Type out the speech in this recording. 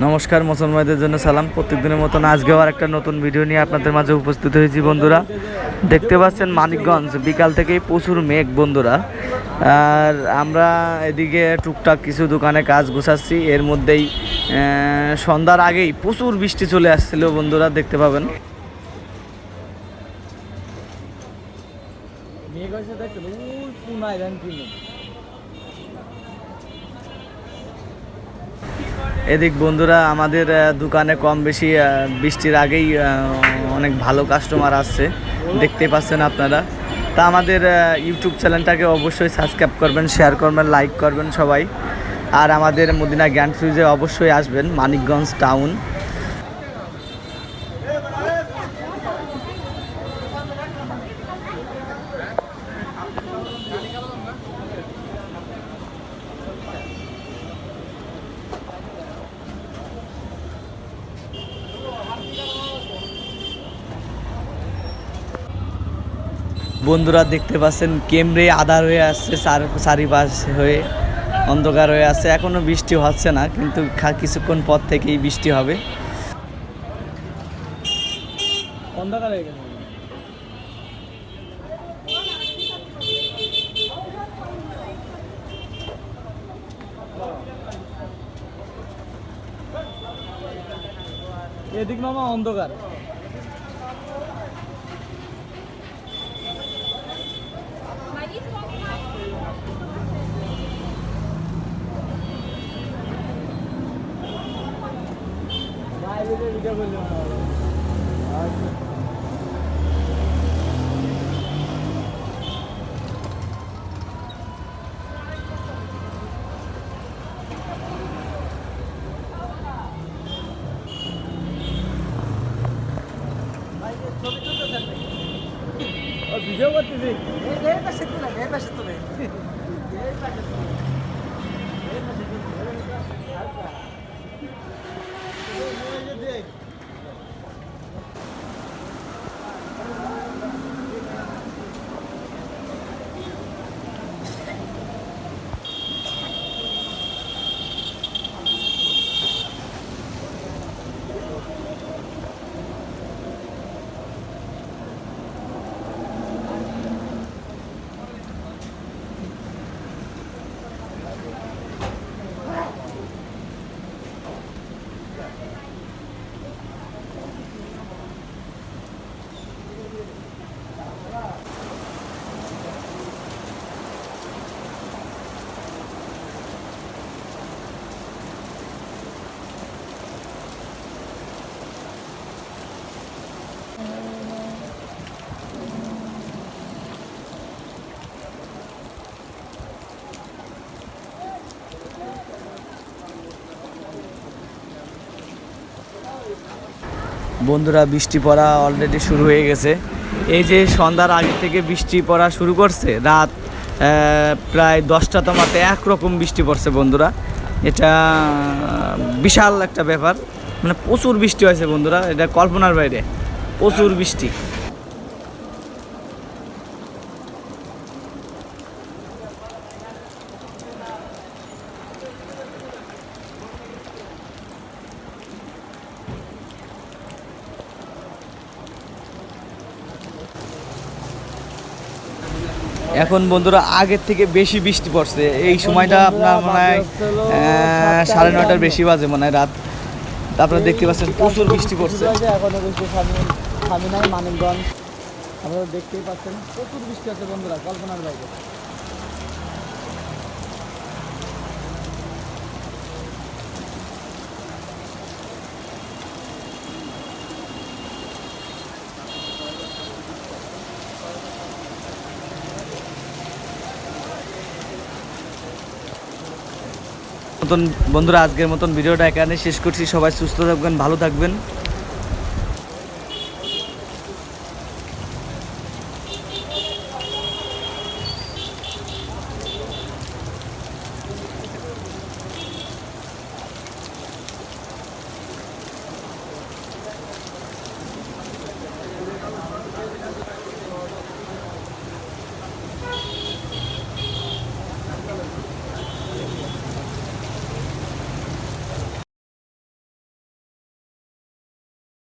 নমস্কার মুসলমানদের জন্য সালাম। প্রত্যেকদিনের মতন আজকেও আর একটা নতুন ভিডিও নিয়ে আপনাদের মাঝে উপস্থিত হয়েছি বন্ধুরা। দেখতে পাচ্ছেন মানিকগঞ্জ, বিকাল থেকেই প্রচুর মেঘ বন্ধুরা। আর আমরা এদিকে টুকটাক কিছু দোকানে কাজ গোছাচ্ছি। এর মধ্যেই সন্ধ্যার আগেই প্রচুর বৃষ্টি চলে আসছিল বন্ধুরা, দেখতে পাবেন। মেঘ। এদিক বন্ধুরা, আমাদের দোকানে কম বেশি বৃষ্টির আগেই অনেক ভালো কাস্টমার আসছে। দেখতে পাচ্ছেন আপনারা। তা আমাদের ইউটিউব চ্যানেলটাকে অবশ্যই সাবস্ক্রাইব করবেন শেয়ার করবেন লাইক করবেন সবাই। আর আমাদের মদিনা জ্ঞান সুইজে অবশ্যই আসবেন, মানিকগঞ্জ টাউন বন্ধুরা দেখতে পাচ্ছেন, কেমরে আধার হয়ে আসছে, চার চারিপাশ হয়ে অন্ধকার হয়ে আছে এখনও বৃষ্টি হচ্ছে না, কিন্তু কিছুক্ষণ পর থেকেই বৃষ্টি হবে। এদিক মামা অন্ধকার। ভিডিও করতেছি বন্ধুরা, বৃষ্টি পড়া অলরেডি শুরু হয়ে গেছে। এই যে সন্ধ্যার আগে থেকে বৃষ্টি পড়া শুরু করছে, রাত প্রায় দশটা তোমাতে একরকম বৃষ্টি পড়ছে বন্ধুরা। এটা বিশাল একটা ব্যাপার। মানে প্রচুর বৃষ্টি হয়েছে বন্ধুরা, এটা কল্পনার বাইরে, প্রচুর বৃষ্টি। এখন বন্ধুরা আগের থেকে বেশি বৃষ্টি পড়ছে। এই সময়টা আপনার মনে হয় সাড়ে নয়টার বেশি বাজে মনে হয় রাত। আপনারা দেখতে পাচ্ছেন প্রচুর বৃষ্টি পড়ছে। এখনও আপনারা দেখতেই পাচ্ছেন, প্রচুর বৃষ্টি আছে বন্ধুরা, কল্পনার বাইরে। মতন বন্ধুরা আজকের মতন ভিডিওটা এখানে শেষ করছি। সবাই সুস্থ থাকবেন ভালো থাকবেন।